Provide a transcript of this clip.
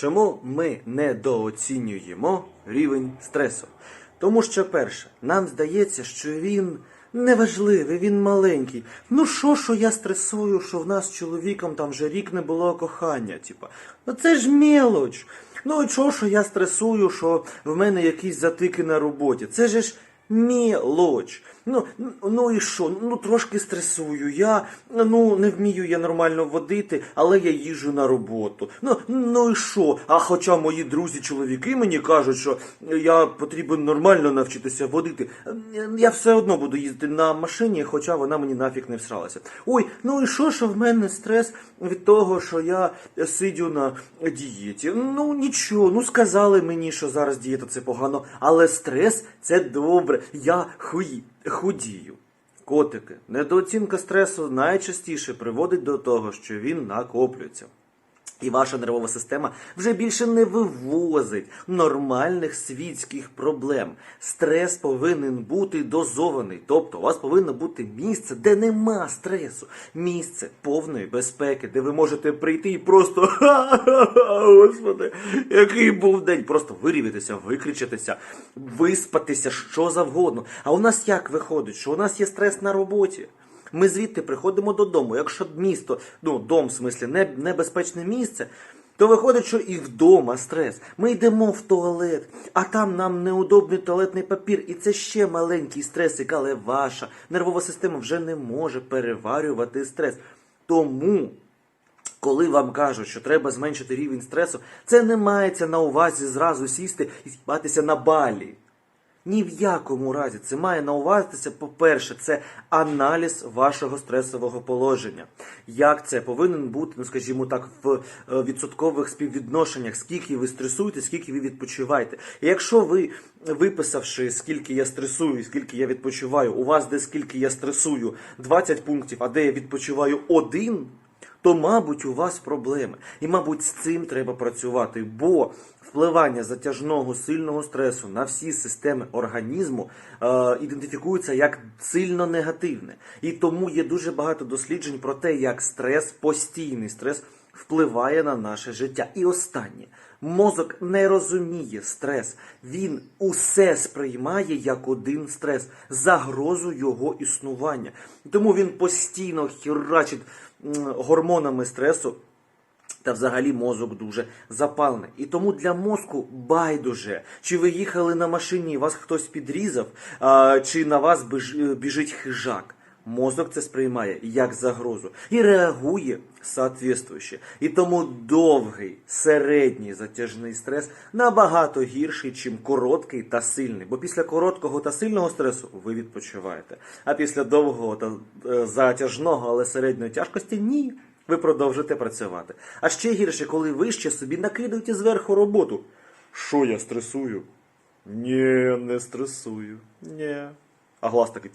Чому ми недооцінюємо рівень стресу? Тому що, перше, нам здається, що він неважливий, він маленький. Ну що, що я стресую, що в нас з чоловіком там вже рік не було кохання? Типа, ну це ж мелоч. Ну і що, що я стресую, що в мене якісь затики на роботі? Це же ж мелоч. Ну, ну і що? Ну трошки стресую. Я ну не вмію я нормально водити, але я їжджу на роботу. Ну, ну і що? А хоча мої друзі, чоловіки мені кажуть, що я потрібен нормально навчитися водити. Я все одно буду їздити на машині, хоча вона мені нафіг не всралася. Ой, ну і що, що в мене стрес від того, що я сидю на дієті? Ну нічого, ну сказали мені, що зараз дієта це погано, але стрес це добре. Я хуї, худію. Котики, недооцінка стресу найчастіше приводить до того, що він накоплюється. І ваша нервова система вже більше не вивозить нормальних світських проблем. Стрес повинен бути дозований. Тобто у вас повинно бути місце, де нема стресу. Місце повної безпеки, де ви можете прийти і просто «Ха-ха-ха, Господи, який був день. Просто вирівітися, викричатися, виспатися, що завгодно. А у нас як виходить, що у нас є стрес на роботі? Ми звідти приходимо додому. Якщо місто, ну дом, в смислі, не, небезпечне місце, то виходить, що і вдома стрес. Ми йдемо в туалет, а там нам неудобний туалетний папір, і це ще маленький стресик, але ваша нервова система вже не може переварювати стрес. Тому. Коли вам кажуть, що треба зменшити рівень стресу, це не мається на увазі зразу сісти і спатися на балі. Ні в якому разі це має на увазі, по-перше, це аналіз вашого стресового положення. Як це повинен бути, ну скажімо так, в е, відсоткових співвідношеннях, скільки ви стресуєте, скільки ви відпочиваєте. І якщо ви, виписавши, скільки я стресую, скільки я відпочиваю, у вас де скільки я стресую 20 пунктів, а де я відпочиваю один, то, мабуть, у вас проблеми. І, мабуть, з цим треба працювати, бо впливання затяжного сильного стресу на всі системи організму е, ідентифікується як сильно негативне. І тому є дуже багато досліджень про те, як стрес, постійний стрес впливає на наше життя. І останнє. Мозок не розуміє стрес, він усе сприймає як один стрес, загрозу його існування. Тому він постійно херачить м, гормонами стресу. Та взагалі мозок дуже запалений. І тому для мозку байдуже, чи ви їхали на машині, вас хтось підрізав, чи на вас біжить хижак. Мозок це сприймає як загрозу і реагує соответствующе. І тому довгий, середній затяжний стрес набагато гірший, чим короткий та сильний. Бо після короткого та сильного стресу ви відпочиваєте. А після довгого та е, затяжного, але середньої тяжкості ні. Ви продовжите працювати. А ще гірше, коли ви ще собі накидаєте зверху роботу. Що я стресую? Ні, не стресую. Ні. А глас такий.